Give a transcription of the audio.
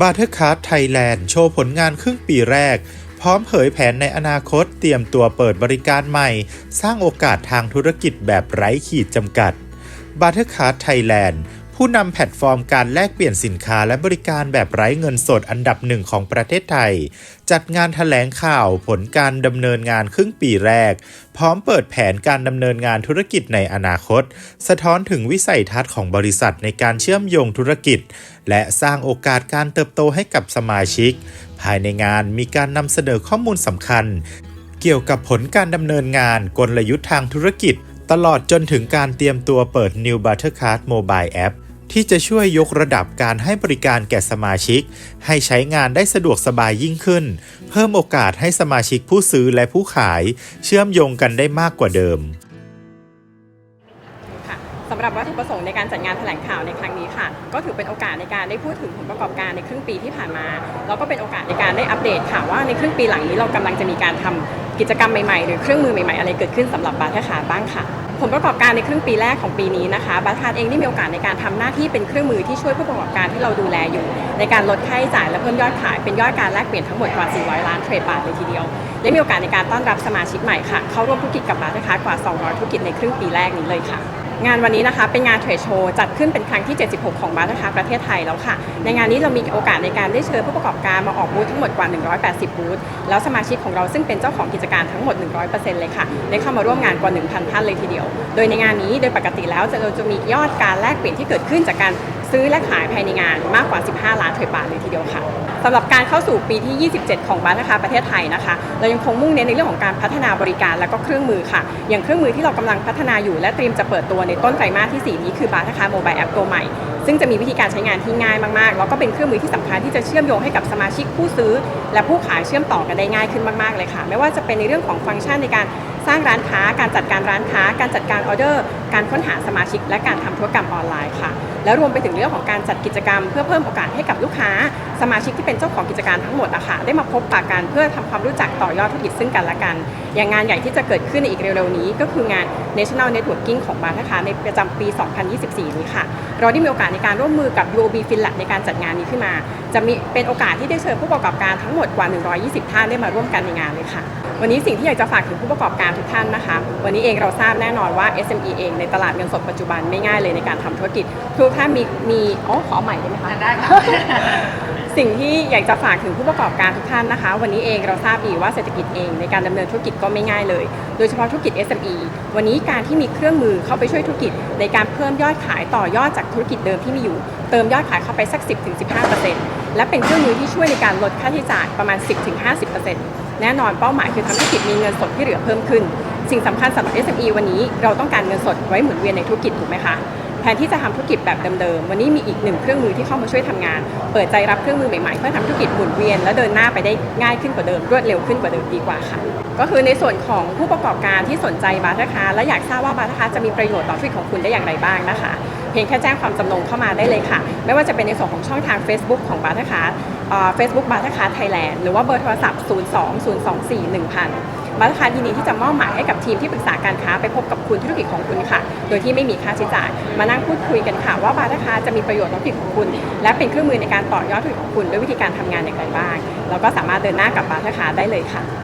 b u t t e r c a r d Thailand โชว์ผลงานครึ่งปีแรก พร้อมเผยแผนในอนาคตเตรียมตัวเปิดบริการใหม่ สร้างโอกาสทางธุรกิจแบบไร้ขีดจำกัด b u t t e r c a r d Thailand ผู้นำแพลตฟอร์มการแลกเปลี่ยนสินค้าและบริการแบบไร้เงินสดอันดับหนึ่งของประเทศไทย จัดงานถแถลงข่าวผลการดำเนินงานครึ่งปีแรก พร้อมเปิดแผนการดำเนินงานธุรกิจในอนาคต สะท้อนถึงวิสัยทัศน์ของบริษัทในการเชื่อมโยงธุรกิจ และสร้างโอกาสการเติบโตให้กับสมาชิก ภายในงานมีการนำเสนอข้อมูลสำคัญ เกี่ยวกับผลการดำเนินงานกลยุทธ์ทางธุรกิจตลอดจนถึงการเตรียมตัวเปิด New Buttercard Mobile App ที่จะช่วยยกระดับการให้บริการแก่สมาชิก ให้ใช้งานได้สะดวกสบายยิ่งขึ้น เพิ่มโอกาสให้สมาชิกผู้ซื้อและผู้ขาย เชื่อมโยงกันได้มากกว่าเดิมสำหรับวัตถุประสงค์ในการจัดงานแถลงข่าวในครั้งนี้ค่ะ ก็ถือเป็นโอกาสในการได้พูดถึงผลประกอบการในครึ่งปีที่ผ่านมาแล้วก็เป็นโอกาสในการได้อัปเดตค่ะว่าในครึ่งปีหลังนี้เรากำลังจะมีการทำกิจกรรมใหม่ๆ หรือเครื่องมือใหม่ๆ อะไรเกิดขึ้นสำหรับบาร์เทคาบ้างค่ะ ผลประกอบการในครึ่งปีแรกของปีนี้นะคะบาร์ทาร์เองได้มีโอกาสในการทำหน้าที่เป็นเครื่องมือที่ช่วยผู้ประกอบการที่เราดูแลอยู่ ในการลดค่าใช้จ่ายและเพิ่มยอดขายเป็นยอดการแลกเปลี่ยนทั้งหมดกว่า 400 ล้านเทรดบาทเลยทีเดียว ได้มีโอกาสในการต้อนรับสมาชิกใหม่ค่ะเข้าร่วมธุรกิจกับบาร์ทคาร์กว่า 200 ธุรกิจในครึ่งปีแรกนี้เลยค่ะ งานวันนี้นะคะเป็นงานเทรดโชว์จัดขึ้นเป็นครั้งที่ 76 ของบาร์นะคะประเทศไทยแล้วค่ะ ในงานนี้เรามีโอกาสในการได้เชิญผู้ประกอบการมาออกบูธทั้งหมดกว่า 180 บูธแล้วสมาชิกของเราซึ่งเป็นเจ้าของกิจการทั้งหมด 100%เลยค่ะ ได้เข้ามาร่วมงานกว่า 1,000 ท่านเลยทีเดียว โดยในงานนี้โดยปกติแล้วเราจะมียอดการแลกเปลี่ยนที่เกิดขึ้นจากการ ซื้อและขายภายในงานมากกว่า 15 ล้านเทยบาทเลยทีเดียวค่ะสำหรับการเข้าสู่ปีที่ 27 ของบาร์นะคะประเทศไทยนะคะ เรายังคงมุ่งเน้นในเรื่องของการพัฒนาบริการและก็เครื่องมือค่ะ อย่างเครื่องมือที่เรากำลังพัฒนาอยู่และเตรียมจะเปิดตัวในต้นไตรมาสที่ 4 นี้คือบาร์นะคะโมบายแอปตัวใหม่ซึ่งจะมีวิธีการใช้งานที่ง่ายมากๆ แล้วก็เป็นเครื่องมือที่สำคัญที่จะเชื่อมโยงให้กับสมาชิกผู้ซื้อ และผู้ขายเชื่อมต่อกันได้ง่ายขึ้นมากๆเลยค่ะ ไม่ว่าจะเป็นในเรื่องของฟังก์ชันในการสร้างร้านค้า การจัดการร้านค้า การจัดการออเดอร์ การค้นหาสมาชิก และการทำธุรกรรมออนไลน์ค่ะ แล้วรวมไปถึงเรื่องของการจัดกิจกรรม เพื่อเพิ่มโอกาสให้กับลูกค้า สมาชิกที่เป็นเจ้าของกิจการทั้งหมดอะค่ะ ได้มาพบปะกันเพื่อทำความรู้จักต่อยอดธุรกิจซึ่งกันและกัน อย่างงานใหญ่ที่จะเกิดขึ้นในอีกเร็วๆนี้ ก็คืองาน National Networking ของบาร์นะคะในประจำปี 2024 นี้ค่ะ เราได้มีโอกาสในการร่วมมือกับ UOB Finland ในการจัดงานนี้ขึ้นมา จะมีเป็นโอกาสที่ได้เชิญผู้ประกอบการทั้งหมดกว่า 120 ท่านได้มาร่วมกันในงานเลยค่ะ วันนี้สิ่งที่อยากจะฝากถึงผู้ประกอบการทุกท่านนะคะ วันนี้เองเราทราบแน่นอนว่า SME เองในตลาดเงินสดปัจจุบันไม่ง่ายเลยในการทำธุรกิจทุกท่านมีมีอ๋อขอใหม่ได้ไหมคะได้ค่ะ สิ่งที่อยากจะฝากถึงผู้ประกอบการทุกท่านนะคะ วันนี้เองเราทราบดีว่าเศรษฐกิจเองในการดำเนินธุรกิจก็ไม่ง่ายเลย โดยเฉพาะธุรกิจ SME วันนี้การที่มีเครื่องมือเข้าไปช่วยธุรกิจ ในการเพิ่มยอดขายต่อยอดจากธุรกิจเดิมที่มีอยู่ เติมยอดขายเข้าไปสัก 10-15%และเป็นเครื่องมือที่ช่วยในการลดค่าใช้จ่ายประมาณ 10-50%แน่นอนเป้าหมายคือทำธุรกิจมีเงินสดที่เหลือเพิ่มขึ้น สิ่งสำคัญสำหรับ SME วันนี้เราต้องการเงินสดไว้หมุนเวียนในธุรกิจถูกไหมคะ แทนที่จะทำธุรกิจแบบเดิมๆ วันนี้มีอีกหนึ่งเครื่องมือที่เข้ามาช่วยทำงาน เปิดใจรับเครื่องมือใหม่ๆ เพื่อทำธุรกิจหมุนเวียน และเดินหน้าไปได้ง่ายขึ้นกว่าเดิมรวดเร็วขึ้นกว่าเดิมดีกว่าค่ะ ก็คือในส่วนของผู้ประกอบการที่สนใจบาร์ทคาและอยากทราบว่าบาร์ทคาจะมีประโยชน์ต่อธุรกิจของคุณได้อย่างไรบ้างนะคะเพียงแค่แจ้งความจำนงเข้ามาได้เลยค่ะ ไม่ว่าจะเป็นในส่วนของช่องทาง Facebook ของบาร์ทคาเฟซบุ๊กบาร์ทคาไทยแลนด์หรือว่าเบอร์โทรศัพท์ 0 2 0 2 4 1 0 0 0 มาตรการยินดีที่จะมอบหมายให้กับทีมที่ปรึกษาการค้าไปพบกับคุณธุรกิจของคุณค่ะ โดยที่ไม่มีค่าใช้จ่าย มานั่งพูดคุยกันค่ะว่าบาร์ค้าจะมีประโยชน์ต่อธุรกิจของคุณ และเป็นเครื่องมือในการต่อยอดธุรกิจของคุณด้วยวิธีการทำงานอย่างไรบ้างแล้วก็สามารถเดินหน้ากับบาร์ค้าได้เลยค่ะ